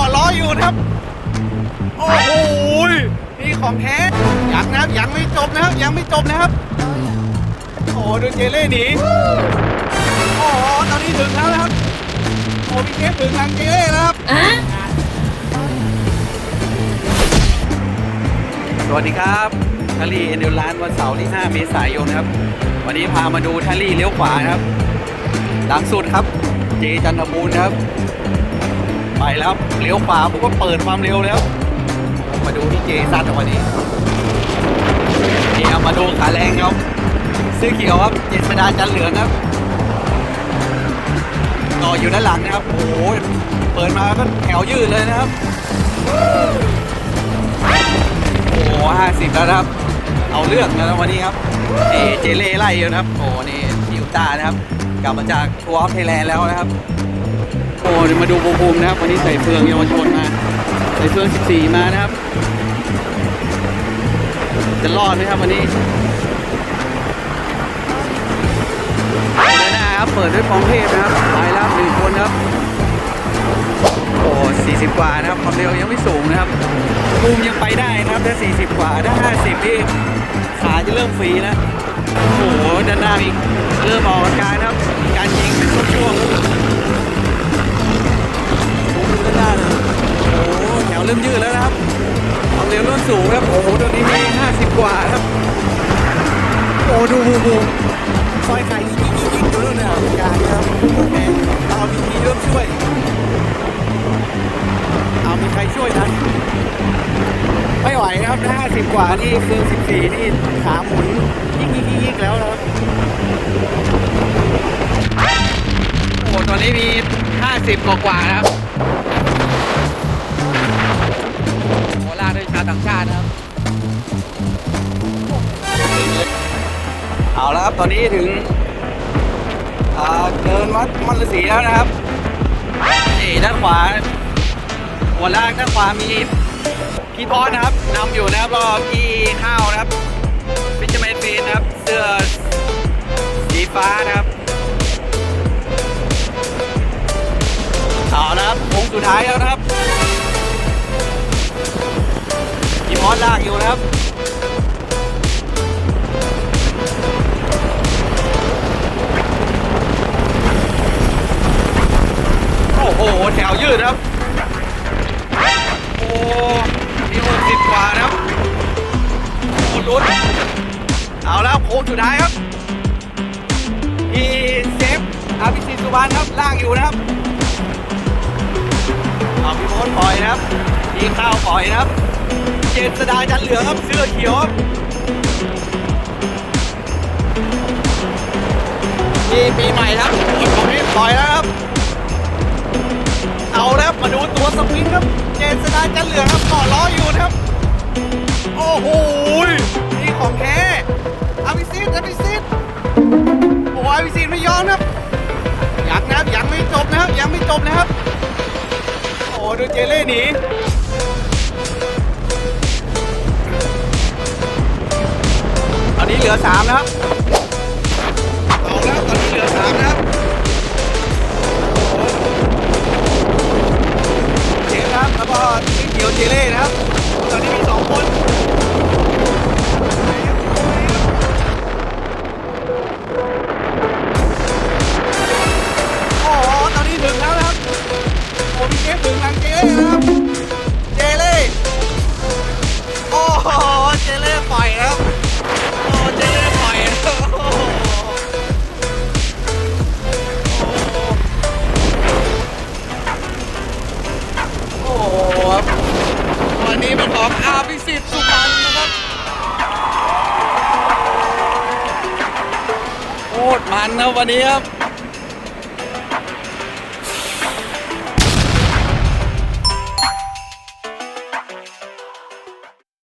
าะล้ออยู่นะครับ โอ้โหนี่ของแท้ยังนะครับยังไม่จบนะครับ ยังไม่จบนะครับ โอ้ดูเจเล่หนีโอ้ตอนนี้ถึงแล้วนะครับโอ้พี่เคฟถึงทางเจเล่แล้วครับสวัสดีครับทารีเอ็นดูร้านวันเสาร์ที่ 5 เมษายนครับ วันนี้พามาดูทารีเลี้ยวขวานะครับหลังสุดครับ เจจันทบูรณ์ครับ ไปแล้วเลี้ยวขวาผมก็เปิดความเร็วแล้ว มาดูที่เจซัดวันนี้นี่ครับมาดูขาแรงครับเสื้อเขียวครับเจษดาจันเหลืองครับต่ออยู่ด้านหลังนะครับ โอ้โห เปิดมาก็แถวยืดเลยนะครับ โอ้ห้าสิบแล้วนะครับ เอาเรื่องนะวันนี้ครับนี่เจเล่ไล่อยู่นะครับ โอ้นี่ยูต้านะครับ กลับมาจากทัวร์ออฟไทยแลนด์แล้วนะครับ โอ้เดี๋ยวมาดูบูมบูมนะครับวันนี้ใส่เฟืองเยาวชนมาใส่เฟือง 14 มานะครับ จะรอดไหมครับวันนี้เดินน้าครับเปิดด้วยฟองเทพนะครับไปแล้วหนึ่งคนครับโอ้40 กว่านะครับความเร็วยังไม่สูงนะครับบูมยังไปได้นะครับถ้า 40 กว่าถ้า 50นี่ขาจะเริ่มฟรีแล้วโอ้โหด้านหน้าอีกเริ่มออกอาการนะ งครับ โอ้โหตัวนี้มี50 กว่าครับ โอ้ดูบูบูมซอยไข่ยิงยิงยิงยิงดูนู่นเนี่ยอาการนะครับโอเคเราพีทีเริ่มช่วย เอามีใครช่วยทันไม่ไหวครับ50 กว่านี่คือ14นี่ขาหมุนยิกยิกยิกยิกแล้วครับโอ้ตอนนี้มี 50 กว่ากว่านะครับ แล้วครับ ตอนนี้ถึงเดินวัดมันฤาษีแล้วนะครับนี่ด้านขวาหัวลากด้านขวามีพี่พอสนะครับนำอยู่นะครับรอพี่ข้าวนะครับฟิชมนฟีนะครับ เสื้อสีฟ้านะครับเอาละครับโค้งสุดท้ายแล้วนะครับพี่พอสลากอยู่นะครับ โอ้โห แถวยืดครับ โอ้มีหกสิบกว่านะครับโอ้ลุ้นเอาแล้วโค้งสุดท้ายครับพี่เซฟอาพิสิทธิ์สุวรรณครับล่างอยู่นะครับเอาพี่โบ๊ทปล่อยนะครับพี่ข้าวปล่อยนะครับ เจษดาจันเหลืองครับเสื้อเขียวครับพี่ปีใหม่ครับของนี้ปล่อยแล้วครับ เอาแล้วมาดูตัวสปริงครับ เจษดาจันเหลืองครับเกาะล้ออยู่นะครับ โอ้โหนี่ของแท้อาวิซิตอาวิซิตโอ้อาวิซิตไม่ยอมนะครับยังนะครับยังไม่จบนะครับยังไม่จบนะครับ โอ้ดูเจเล่หนีตอนนี้เหลือสามนะครับ เขียวเล่นะครับ ตอนนี้มีสองคนโอ้โหตอนนี้ถึงแล้วนะครับ โอ้พี่เกฟถึงทางเกเล่นะครับ วันนี้เป็นของอาพิสิทธิ์สุพรรณนะครับโคตรมันนะวันนี้ครับ